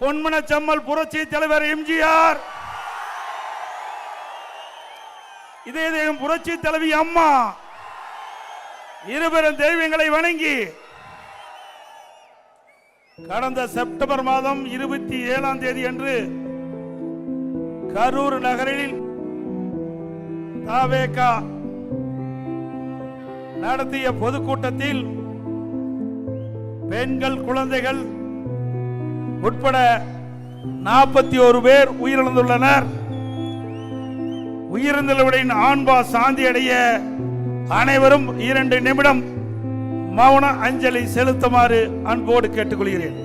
பொன்மன செம்மல் புரட்சி தலைவர் எம்ஜிஆர். இதே தெய்வம் புரட்சி தலைவி அம்மா. இருபெரும் தெய்வங்களை வணங்கி கடந்த செப்டம்பர் மாதம் இருபத்தி ஏழாம் தேதி அன்று கரூர் நகரில் தாவேகா நடத்திய பொதுக்கூட்டத்தில் பெண்கள் குழந்தைகள் உட்பட நாற்பத்தி ஒரு பேர் உயிரிழந்துள்ளனர். உயிரிழந்தவர்களின் ஆண்பா சாந்தி அடைய அனைவரும் இரண்டு நிமிடம் மௌன அஞ்சலி செலுத்துமாறு அன்போடு கேட்டுக்கொள்கிறேன்.